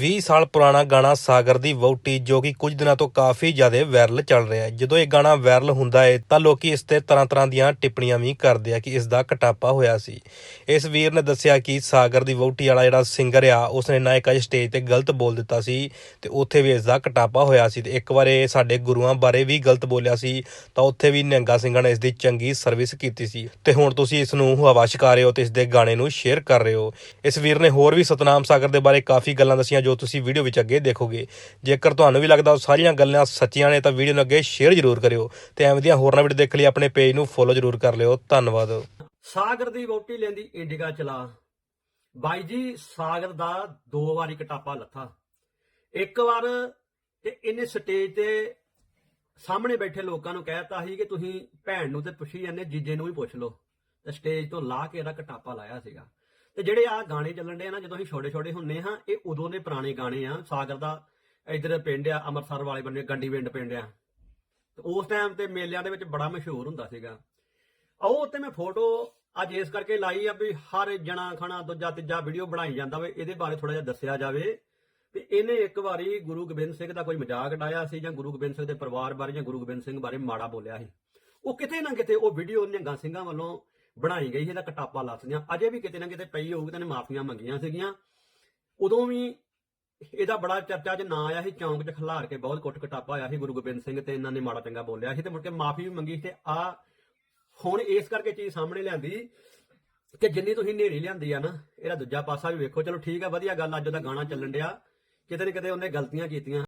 20 ਸਾਲ ਪੁਰਾਣਾ ਗਾਣਾ ਸਾਗਰ ਦੀ ਵਹੁਟੀ ਜੋ ਕਿ ਕੁਝ ਦਿਨਾਂ ਤੋਂ ਕਾਫੀ ਜ਼ਿਆਦਾ ਵਾਇਰਲ ਚੱਲ ਰਿਹਾ ਹੈ। ਜਦੋਂ ਇਹ ਗਾਣਾ ਵਾਇਰਲ ਹੁੰਦਾ ਹੈ, ਤਾਂ ਲੋਕੀ ਇਸ ਤੇ ਤਰ੍ਹਾਂ-ਤਰ੍ਹਾਂ ਦੀਆਂ ਟਿੱਪਣੀਆਂ ਵੀ ਕਰਦੇ ਆ ਕਿ ਇਸ ਦਾ ਕਟਾਪਾ ਹੋਇਆ ਸੀ। ਇਸ ਵੀਰ ਨੇ ਦੱਸਿਆ ਕਿ ਸਾਗਰ ਦੀ ਵਹੁਟੀ ਵਾਲਾ ਜਿਹੜਾ ਸਿੰਗਰ ਆ, ਉਸਨੇ ਨਾ ਇੱਕ ਸਟੇਜ ਤੇ ਗਲਤ ਬੋਲ ਦਿੱਤਾ ਸੀ ਤੇ ਉੱਥੇ ਵੀ ਇਸ ਦਾ ਕਟਾਪਾ ਹੋਇਆ ਸੀ ਤੇ ਇੱਕ ਵਾਰ ਇਹ ਸਾਡੇ ਗੁਰੂਆਂ ਬਾਰੇ ਵੀ ਗਲਤ ਬੋਲਿਆ ਸੀ, ਤਾਂ ਉੱਥੇ ਵੀ ਨਿਹੰਗਾ ਸਿੰਘਾਂ ਨੇ ਇਸ ਦੀ ਚੰਗੀ ਸਰਵਿਸ ਕੀਤੀ ਸੀ। ਤੇ ਹੁਣ ਤੁਸੀਂ ਇਸ ਨੂੰ ਹਵਾ ਛਕਾ ਰਹੇ ਹੋ ਤੇ ਇਸ ਦੇ ਗਾਣੇ ਨੂੰ ਸ਼ੇਅਰ ਕਰ ਰਹੇ ਹੋ। ਇਸ ਵੀਰ ਨੇ ਹੋਰ ਵੀ ਸਤਨਾਮ ਸਾਗਰ ਦੇ ਬਾਰੇ ਕਾਫੀ ਗੱਲਾਂ ਦੱਸੀਆਂ ਜੋ ਤੁਸੀਂ ਵੀਡੀਓ ਵਿੱਚ ਅੱਗੇ ਦੇਖੋਗੇ। ਜੇਕਰ ਤੁਹਾਨੂੰ ਵੀ ਲੱਗਦਾ ਉਹ ਸਾਰੀਆਂ ਗੱਲਾਂ ਸੱਚੀਆਂ ਨੇ ਤਾਂ ਵੀਡੀਓ ਨੂੰ ਅੱਗੇ ਸ਼ੇਅਰ ਜ਼ਰੂਰ ਕਰਿਓ ਤੇ ਐਵੇਂ ਦੀਆਂ ਹੋਰਨਾਂ ਵੀਡੀਓ ਦੇਖ ਲਈ ਆਪਣੇ ਪੇਜ ਨੂੰ ਫੋਲੋ ਜ਼ਰੂਰ ਕਰ ਲਿਓ। ਧੰਨਵਾਦ। ਸਾਗਰ ਦੀ ਵੋਟੀ ਲੈਂਦੀ ਇੰਡੀਗਾ ਚਲਾ। ਬਾਈ ਜੀ, ਸਾਗਰ ਦਾ ਦੋ ਵਾਰੀ ਕਟਾਪਾ ਲੱਥਾ। ਇੱਕ ਵਾਰ ਤੇ ਇਹਨੇ ਸਟੇਜ ਤੇ ਸਾਹਮਣੇ ਬੈਠੇ ਲੋਕਾਂ ਨੂੰ ਕਹਿਤਾ ਸੀ ਕਿ ਤੁਸੀਂ ਭੈਣ ਨੂੰ ਤੇ ਪੁੱਛੀ ਜਾਂਦੇ, ਜੀਜੇ ਨੂੰ ਵੀ ਪੁੱਛ ਲਓ। ਤੇ ਸਟੇਜ ਤੋਂ ਲਾ ਕੇ ਇਹਦਾ ਕਟਾਪਾ ਲਾਇਆ ਸੀਗਾ। ਤੇ ਜਿਹੜੇ ਆ ਗਾਣੇ ਚੱਲਣ ਦੇ ਆ ਨਾ, ਜਦੋਂ ਅਸੀਂ ਛੋਟੇ ਛੋਟੇ ਹੁੰਨੇ ਹਾਂ, ਇਹ ਉਦੋਂ ਦੇ ਪੁਰਾਣੇ ਗਾਣੇ ਆ। ਸਾਗਰ ਦਾ ਇਧਰ ਪਿੰਡ ਆ, ਅੰਮ੍ਰਿਤਸਰ ਵਾਲੇ ਬੰਨੇ, ਗੰਡੀ ਪਿੰਡ ਪਿੰਡ ਆ। ਤੇ ਉਸ ਟਾਈਮ ਤੇ ਮੇਲਿਆਂ ਦੇ ਵਿੱਚ ਬੜਾ ਮਸ਼ਹੂਰ ਹੁੰਦਾ ਸੀਗਾ। ਉਹ ਉੱਤੇ ਮੈਂ ਫੋਟੋ ਅੱਜ ਇਸ ਕਰਕੇ ਲਾਈ ਆ ਵੀ ਹਰ ਜਣਾ ਖਣਾ ਦੂਜਾ ਤੀਜਾ ਵੀਡੀਓ ਬਣਾਈ ਜਾਂਦਾ ਵੇ, ਇਹਦੇ ਬਾਰੇ ਥੋੜਾ ਜਿਹਾ ਦੱਸਿਆ ਜਾਵੇ। ਵੀ ਇਹਨੇ ਇੱਕ ਵਾਰੀ ਗੁਰੂ ਗੋਬਿੰਦ ਸਿੰਘ ਦਾ ਕੋਈ ਮਜ਼ਾਕ ਉਡਾਇਆ ਸੀ ਜਾਂ ਗੁਰੂ ਗੋਬਿੰਦ ਸਿੰਘ ਦੇ ਪਰਿਵਾਰ ਬਾਰੇ ਜਾਂ ਗੁਰੂ ਗੋਬਿੰਦ ਸਿੰਘ ਬਾਰੇ ਮਾੜਾ ਬੋਲਿਆ ਸੀ। ਉਹ ਕਿਤੇ ਨਾ ਕਿਤੇ ਉਹ ਵੀਡੀਓ ਨਿਹੰਗਾ ਸਿੰਘਾਂ ਵੱਲੋਂ ਬਣਾਈ ਗਈ ਸੀ, ਇਹਦਾ ਕਟਾਪਾ ਲੱਥਦੀਆਂ ਅਜੇ ਵੀ ਕਿਤੇ ਨਾ ਕਿਤੇ ਪਈ ਹੋਊਗੀ, ਤਾਂ ਨੇ ਮਾਫੀਆਂ ਮੰਗੀਆਂ ਸੀਗੀਆਂ। ਉਦੋਂ ਵੀ ਇਹਦਾ ਬੜਾ ਚਰਚਾ 'ਚ ਨਾਂ ਆਇਆ ਸੀ, ਚੌਂਕ 'ਚ ਖਿਲਾਰ ਕੇ ਬਹੁਤ ਕੁੱਟ ਕਟਾਪਾ ਹੋਇਆ ਸੀ, ਗੁਰੂ ਗੋਬਿੰਦ ਸਿੰਘ ਤੇ ਇਹਨਾਂ ਨੇ ਮਾੜਾ ਚੰਗਾ ਬੋਲਿਆ ਸੀ ਤੇ ਮੁੜ ਕੇ ਮਾਫੀ ਵੀ ਮੰਗੀ ਤੇ ਆ ਹੁਣ ਇਸ ਕਰਕੇ ਚੀਜ਼ ਸਾਹਮਣੇ ਲਿਆਂਦੀ ਕਿ ਜਿੰਨੀ ਤੁਸੀਂ ਨੇਰੀ ਲਿਆਂਦੀ ਆ ਨਾ, ਇਹਦਾ ਦੂਜਾ ਪਾਸਾ ਵੀ ਵੇਖੋ। ਚਲੋ ਠੀਕ ਆ, ਵਧੀਆ ਗੱਲ, ਅੱਜ ਉਹਦਾ ਗਾਣਾ ਚੱਲਣ ਡਿਆ। ਕਿਤੇ ਨਾ ਕਿਤੇ ਉਹਨੇ ਗਲਤੀਆਂ ਕੀਤੀਆਂ।